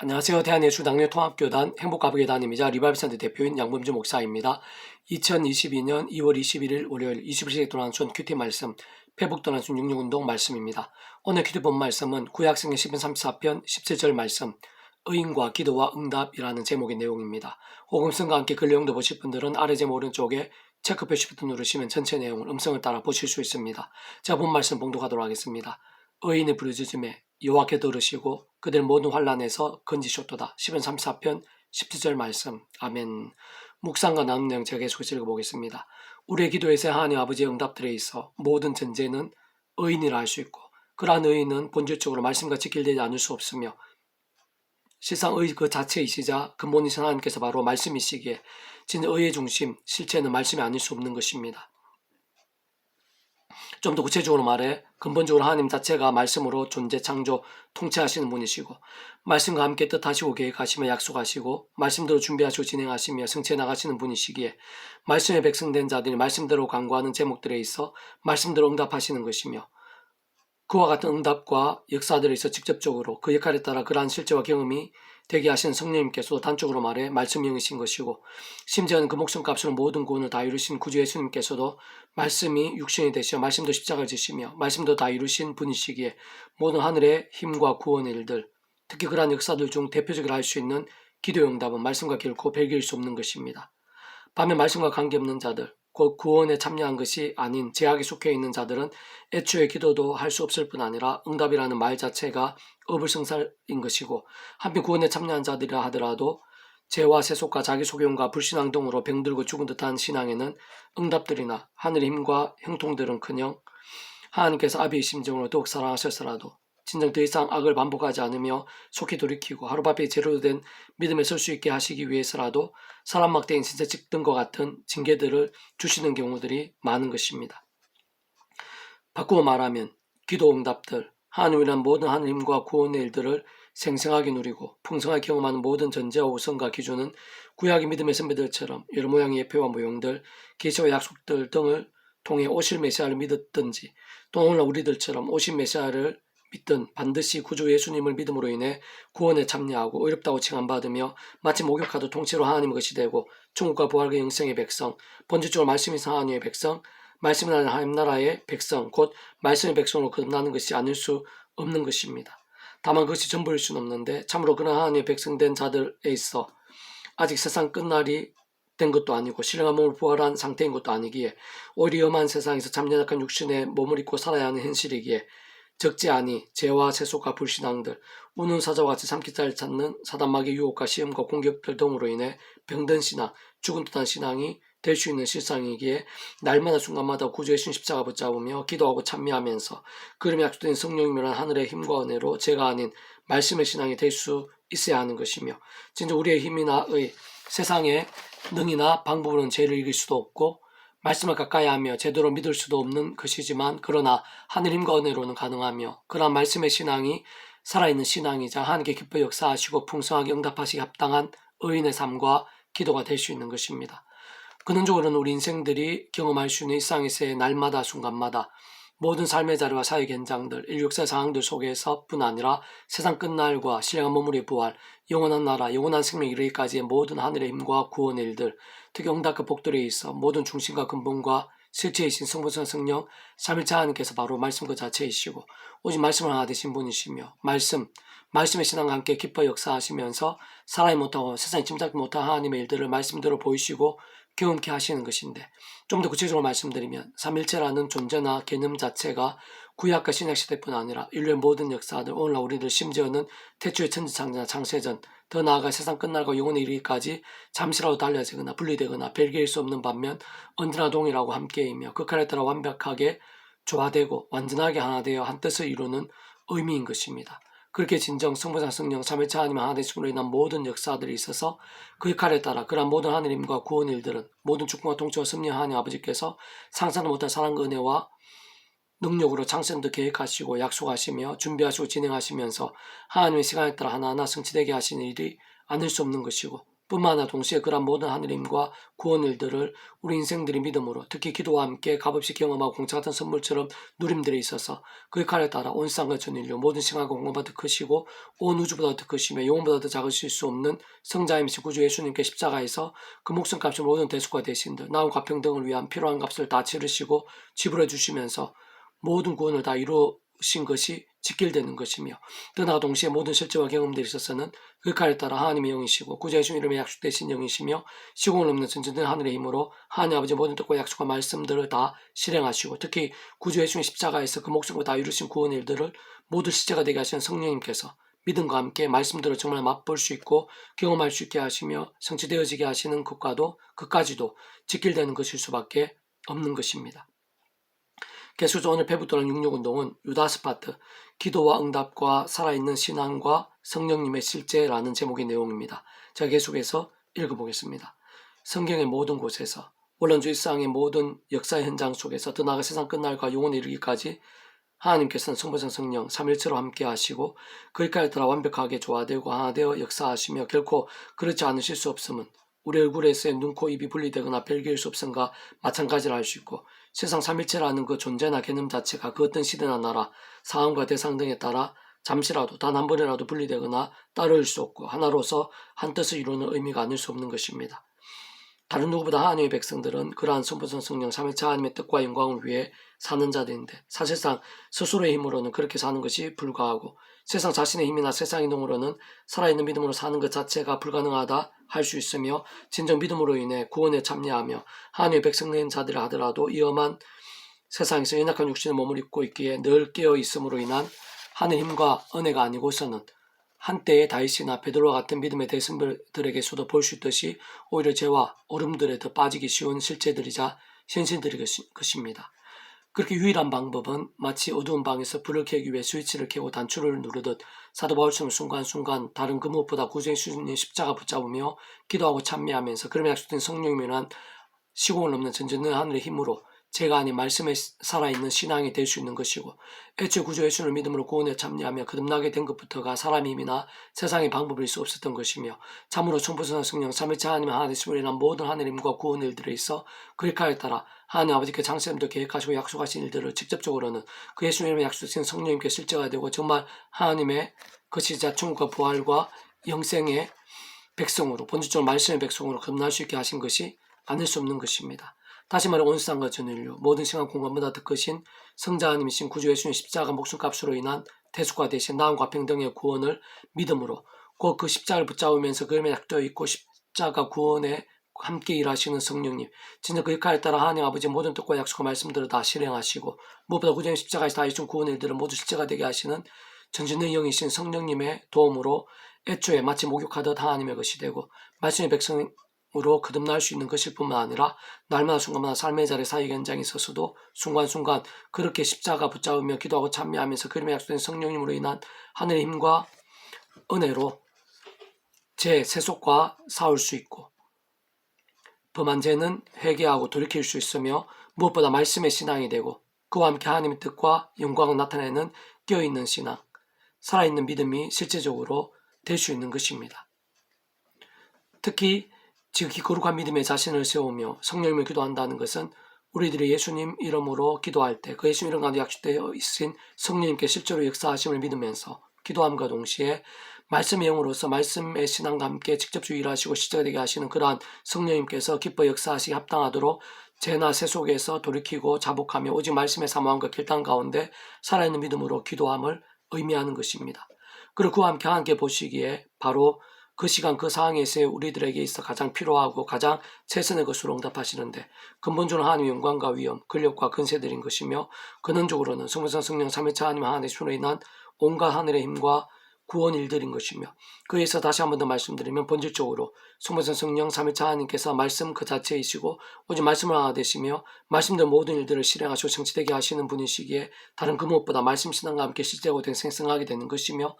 안녕하세요. 대한예수 당내 통합교단 행복가부교단임이자 리바이브센터 대표인 양범주 목사입니다. 2022년 2월 21일 월요일 21세기 도난순 큐티 말씀 회복 도난순 66운동 말씀입니다. 오늘 큐티 본 말씀은 구약성경 10편 34편 17절 말씀 의인과 기도와 응답이라는 제목의 내용입니다. 호금성과 함께 그 내용도 보실 분들은 아래 제목 오른쪽에 체크 표시부터 누르시면 전체 내용을 음성을 따라 보실 수 있습니다. 제가 본 말씀 봉독하도록 하겠습니다. 의인의 부르짖음에 여호와께 들으시고 그들 모든 환란에서 건지셨도다. 10편 34편 17절 말씀. 아멘. 묵상과 나눈 내용 제가 계속해서 읽어보겠습니다. 우리의 기도에서 하나님 아버지의 응답들에 있어 모든 전제는 의인이라 할 수 있고 그러한 의인은 본질적으로 말씀과 지킬되지 않을 수 없으며 실상 의 그 자체이시자 근본이신 하나님께서 바로 말씀이시기에 진짜 의의 중심, 실체는 말씀이 아닐 수 없는 것입니다. 좀 더 구체적으로 말해. 근본적으로 하나님 자체가 말씀으로 존재, 창조, 통치하시는 분이시고 말씀과 함께 뜻하시고 계획하시며 약속하시고 말씀대로 준비하시고 진행하시며 성취해 나가시는 분이시기에 말씀에 백성된 자들이 말씀대로 강구하는 제목들에 있어 말씀대로 응답하시는 것이며 그와 같은 응답과 역사들에 있어 직접적으로 그 역할에 따라 그러한 실제와 경험이 되게 하신 성령님께서도 단적으로 말해 말씀형이신 것이고 심지어는 그 목숨값으로 모든 구원을 다 이루신 구주 예수님께서도 말씀이 육신이 되시어 말씀도 십자가를 지시며 말씀도 다 이루신 분이시기에 모든 하늘의 힘과 구원의 일들 특히 그러한 역사들 중 대표적으로 할 수 있는 기도 응답은 말씀과 결코 별개일 수 없는 것입니다. 반면 말씀과 관계없는 자들 곧 구원에 참여한 것이 아닌 제약에 속해 있는 자들은 애초에 기도도 할 수 없을 뿐 아니라 응답이라는 말 자체가 어불성살인 것이고 한편 구원에 참여한 자들이라 하더라도 죄와 세속과 자기 소경과 불신앙 등으로 병들고 죽은 듯한 신앙에는 응답들이나 하늘의 힘과 형통들은 커녕 하나님께서 아비의 심정으로 더욱 사랑하셨으라도 진정 더 이상 악을 반복하지 않으며 속히 돌이키고 하루바삐 제대로 된 믿음에 설 수 있게 하시기 위해서라도 사람 막대인 진짜 찍든과 같은 징계들을 주시는 경우들이 많은 것입니다. 바꾸어 말하면 기도 응답들, 하나님이란 모든 하나님과 구원의 일들을 생생하게 누리고 풍성하게 경험하는 모든 전제와 우선과 기준은 구약의 믿음의 선배들처럼 여러 모양의 예표와 모형들, 계시와 약속들 등을 통해 오실 메시아를 믿었든지 또 오늘날 우리들처럼 오신 메시아를 믿든 반드시 구주 예수님을 믿음으로 인해 구원에 참여하고 어렵다고 칭함받으며 마치 목욕하듯 통째로 하나님 것이 되고 천국과 부활과 영생의 백성, 본질적으로 말씀이 하나님의 백성, 말씀이 나는 하나님 나라의 백성, 곧 말씀의 백성으로 거듭나는 것이 아닐 수 없는 것입니다. 다만 그것이 전부일 수는 없는데 참으로 그런 하나님의 백성된 자들에 있어 아직 세상 끝날이 된 것도 아니고 신령한 몸을 부활한 상태인 것도 아니기에 오히려 험한 세상에서 참 연약한 육신의 몸을 입고 살아야 하는 현실이기에 적지 아니 죄와 세속과 불신앙들 우는 사자와 같이 삼키자를 찾는 사단마귀 유혹과 시험과 공격들 등으로 인해 병든 신앙 죽은 듯한 신앙이 될 수 있는 실상이기에 날마다 순간마다 구주의 신 십자가 붙잡으며 기도하고 찬미하면서 그름이 약속된 성령이란 하늘의 힘과 은혜로 제가 아닌 말씀의 신앙이 될 수 있어야 하는 것이며 진짜 우리의 힘이나 의 세상의 능이나 방법으로는 죄를 이길 수도 없고 말씀을 가까이 하며 제대로 믿을 수도 없는 것이지만 그러나 하늘 힘과 은혜로는 가능하며 그러한 말씀의 신앙이 살아있는 신앙이자 하나님께 기뻐 역사하시고 풍성하게 응답하시기 합당한 의인의 삶과 기도가 될 수 있는 것입니다. 근원적으로는 우리 인생들이 경험할 수 있는 일상에서의 날마다 순간마다 모든 삶의 자리와 사회 현장들, 인류 역사 상황들 속에서뿐 아니라 세상 끝날과 신령한 몸물의 부활, 영원한 나라, 영원한 생명 이르기까지의 모든 하늘의 힘과 구원의 일들, 특히 응답과 복들에 있어 모든 중심과 근본과 실체이신 성부성 성령, 삼일차 하나님께서 바로 말씀 그 자체이시고 오직 말씀을 하나 되신 분이시며 말씀, 말씀의 신앙과 함께 기뻐 역사하시면서 살아이 못하고 세상에 짐작지 못한 하나님의 일들을 말씀대로 보이시고 경험케 하시는 것인데 좀 더 구체적으로 말씀드리면 삼일체라는 존재나 개념 자체가 구약과 신약 시대뿐 아니라 인류의 모든 역사들 오늘날 우리들 심지어는 태초의 천지창조나 창세전 더 나아가 세상 끝날과 영원에 이르기까지 잠시라도 달려지거나 분리되거나 별개일 수 없는 반면 언제나 동일하고 함께이며 극한에 따라 완벽하게 조화되고 완전하게 하나 되어 한 뜻을 이루는 의미인 것입니다. 그렇게 진정 성부상 성령 삼일차 하나님 하나 되심으로 인한 모든 역사들이 있어서 그 역할에 따라 그러한 모든 하느님과 구원 일들은 모든 축복과 통치와 섭리 하나님 아버지께서 상상도 못한 사랑과 은혜와 능력으로 창세도 계획하시고 약속하시며 준비하시고 진행하시면서 하나님의 시간에 따라 하나하나 성취되게 하시는 일이 아닐 수 없는 것이고 뿐만 아니라 동시에 그러한 모든 힘과 구원 일들을 우리 인생들의 믿음으로 특히 기도와 함께 값없이 경험하고 공짜 같은 선물처럼 누림들에 있어서 그 역할에 따라 온 세상과 전 인류 모든 시간과 공간보다 더 크시고 온 우주보다 더 크시며 영혼보다 더 작으실 수 없는 성자임이신 구주 예수님께 십자가에서 그 목숨값이 모든 대수가 되신 듯 나온 과 평등을 위한 필요한 값을 다 치르시고 지불해 주시면서 모든 구원을 다 이루 신 것이 직결되는 것이며 그러나 동시에 모든 실제와 경험들이 있어서는 그 칼에 따라 하나님의 영이시고 구주 예수 이름의 약속되신 영이시며 시공을 넘는 전전된 하늘의 힘으로 하나님 아버지 모든 뜻과 약속과 말씀들을 다 실행하시고 특히 구주 예수의 십자가에서 그 목숨을 다 이루신 구원의 일들을 모두 실제가 되게 하시는 성령님께서 믿음과 함께 말씀들을 정말 맛볼 수 있고 경험할 수 있게 하시며 성취되어지게 하시는 것과도 그까지도 직결되는 것일 수밖에 없는 것입니다. 개수조 오늘 배부도는 육육운동은 유다스파트 기도와 응답과 살아있는 신앙과 성령님의 실제라는 제목의 내용입니다. 제가 계속해서 읽어보겠습니다. 성경의 모든 곳에서 원론주의 상의 모든 역사의 현장 속에서 더 나아가 세상 끝날과 영원에 이르기까지 하나님께서는 성부성 성령 삼일체로 함께 하시고 그일까지 따라 완벽하게 조화되고 하나 되어 역사하시며 결코 그렇지 않으실 수 없음은 우리 얼굴에서의 눈, 코, 입이 분리되거나 별개일 수 없음과 마찬가지라 할 수 있고 세상 삼일체라는 그 존재나 개념 자체가 그 어떤 시대나 나라, 상황과 대상 등에 따라 잠시라도 단 한 번이라도 분리되거나 따르일 수 없고 하나로서 한 뜻을 이루는 의미가 아닐 수 없는 것입니다. 다른 누구보다 하나님의 백성들은 그러한 성부성 성령 삼일체 하나님의 뜻과 영광을 위해 사는 자들인데 사실상 스스로의 힘으로는 그렇게 사는 것이 불가하고 세상 자신의 힘이나 세상의 능으로는 살아있는 믿음으로 사는 것 자체가 불가능하다 할 수 있으며 진정 믿음으로 인해 구원에 참여하며 하나님의 백성된 자들을 하더라도 이 험한 세상에서 연약한 육신의 몸을 입고 있기에 늘 깨어 있음으로 인한 하늘 힘과 은혜가 아니고서는 한때의 다윗이나 베드로와 같은 믿음의 대승들에게서도 볼 수 있듯이 오히려 죄와 얼음들에 더 빠지기 쉬운 실제들이자 현실들이 것입니다. 그렇게 유일한 방법은 마치 어두운 방에서 불을 켜기 위해 스위치를 켜고 단추를 누르듯 사도 바울처럼 순간순간 다른 그 무엇보다 구주의 수준의 십자가 붙잡으며 기도하고 찬미하면서 그러면 약속된 성령이란 시공을 넘는 전전는 하늘의 힘으로 제가 아닌 말씀에 살아있는 신앙이 될 수 있는 것이고 애초에 구조 예수를 믿음으로 구원에 참여하며 거듭나게 된 것부터가 사람의 힘이나 세상의 방법일 수 없었던 것이며 참으로 청부선 성령 삼일체 하나님 하나 되심으로 인한 모든 하늘의 힘과 구원 일들에 있어 그리카에 따라 하나님 아버지께 장세님도 계획하시고 약속하신 일들을 직접적으로는 그 예수님의 약속하신 성령님께 실제가 되고 정말 하나님의 그 시자 천국과 부활과 영생의 백성으로 본질적으로 말씀의 백성으로 거듭날 수 있게 하신 것이 아닐 수 없는 것입니다. 다시 말해 온 세상과 전 인류 모든 시간 공간보다 더 크신 성자 하나님이신 구주 예수님 십자가 목숨값으로 인한 대수가 되신 나음과 평등의 구원을 믿음으로 곧그 십자가를 붙잡으면서 그 일에 약되어 있고 십자가 구원에 함께 일하시는 성령님 진짜 그 역할에 따라 하나님 아버지 모든 뜻과 약속과 말씀들을 다 실행하시고 무엇보다 구주의 십자가에서 다 이룬 구원 일들을 모두 실제가 되게 하시는 전진의 영이신 성령님의 도움으로 애초에 마치 목욕하듯 하나님의 것이 되고 말씀의 백성 으로 거듭날 수 있는 것일 뿐만 아니라 날마다 순간마다 삶의 자리 사역 현장에 있어서도 순간순간 그렇게 십자가 붙잡으며 기도하고 찬미하면서 그림에 약속된 성령님으로 인한 하늘의 힘과 은혜로 제 세속과 싸울 수 있고 범한 죄는 회개하고 돌이킬 수 있으며 무엇보다 말씀의 신앙이 되고 그와 함께 하나님의 뜻과 영광을 나타내는 깨어있는 신앙, 살아있는 믿음이 실제적으로 될 수 있는 것입니다. 특히 지극히 거룩한 믿음에 자신을 세우며 성령님을 기도한다는 것은 우리들이 예수님 이름으로 기도할 때 그 예수님 이름 가운데 약속되어 있으신 성령님께 실제로 역사하심을 믿으면서 기도함과 동시에 말씀의 영으로서 말씀의 신앙과 함께 직접 일하시고 실제가 되게 하시는 그러한 성령님께서 기뻐 역사하시기 합당하도록 죄나 세 속에서 돌이키고 자복하며 오직 말씀의 사모함과 결단 가운데 살아있는 믿음으로 기도함을 의미하는 것입니다. 그리고 그와 함께 함께 보시기에 바로 그 시간 그 상황에서 우리들에게 있어 가장 필요하고 가장 최선의 것으로 응답하시는데 근본적으로 하나님의 영광과 위엄, 근력과 근세들인 것이며 근원적으로는 성부성 성령 삼위차 하나님 하나님의 손으로 인한 온갖 하늘의 힘과 구원 일들인 것이며 그에서 다시 한 번 더 말씀드리면 본질적으로 성부성 성령 삼위차 하나님께서 말씀 그 자체이시고 오직 말씀을 하나 되시며 말씀들 모든 일들을 실행하시고 정치되게 하시는 분이시기에 다른 그 무엇보다 말씀 신앙과 함께 실제고 된 생성하게 되는 것이며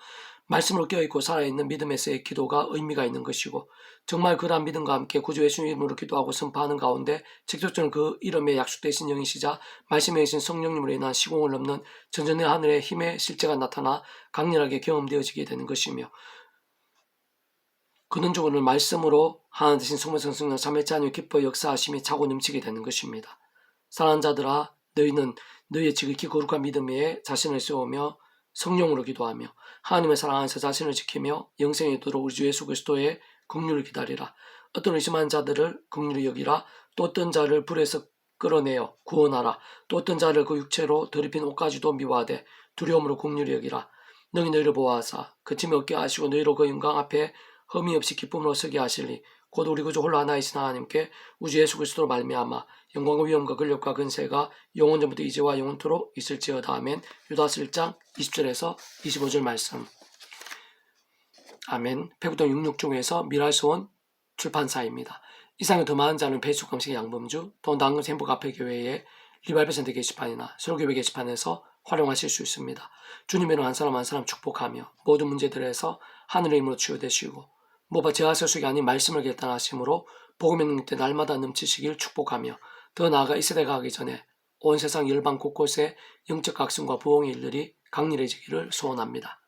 말씀으로 깨어있고 살아있는 믿음에서의 기도가 의미가 있는 것이고 정말 그러한 믿음과 함께 구주 예수님 이름으로 기도하고 선포하는 가운데 직접적으로 그 이름에 약속되신 영이시자 말씀에 계신 성령님으로 인한 시공을 넘는 전전의 하늘의 힘의 실제가 나타나 강렬하게 경험되어지게 되는 것이며 근원적으로는 말씀으로 하나님 대신 성모성 성령 삼일째 하나님 기뻐 역사하심이 차고 넘치게 되는 것입니다. 사랑하는 자들아 너희는 너희의 지극히 거룩한 믿음에 자신을 세우며 성령으로 기도하며 하나님의 사랑 안에서 자신을 지키며 영생에 이르도록 우리 주 예수 그리스도의 긍휼을 기다리라. 어떤 의심하는 자들을 긍휼히 여기라. 또 어떤 자를 불에서 끌어내어 구원하라. 또 어떤 자를 그 육체로 더럽힌 옷까지도 미워하되 두려움으로 긍휼히 여기라. 너희 너희를 보호하사 그침에 얻게 하시고 너희로 그 영광 앞에 흠이 없이 기쁨으로 서게 하시리. 곧 우리 구주 홀로 하나 이신 하나님께 우주 예수 그리스도로 말미암아 영광과 위엄과 근력과 근세가 영원전부터 이제와 영원토록 있을지어다 아멘 유다스 1장 20절에서 25절 말씀 아멘 페구동 66종에서 미랄소원 출판사입니다. 이상의 더 많은 자는 배수감식 양범주 또 당근 행복 앞에 교회의 리발베센터 게시판이나 설교회 게시판에서 활용하실 수 있습니다. 주님의로 한 사람 한 사람 축복하며 모든 문제들에서 하늘의 힘으로 치유되시고 뭐가 제하설속이 아닌 말씀을 결단하심으로 복음의 능력 때 날마다 넘치시길 축복하며 더 나아가 이 세대가 가기 전에 온 세상 열방 곳곳에 영적 각성과 부흥의 일들이 강렬해지기를 소원합니다.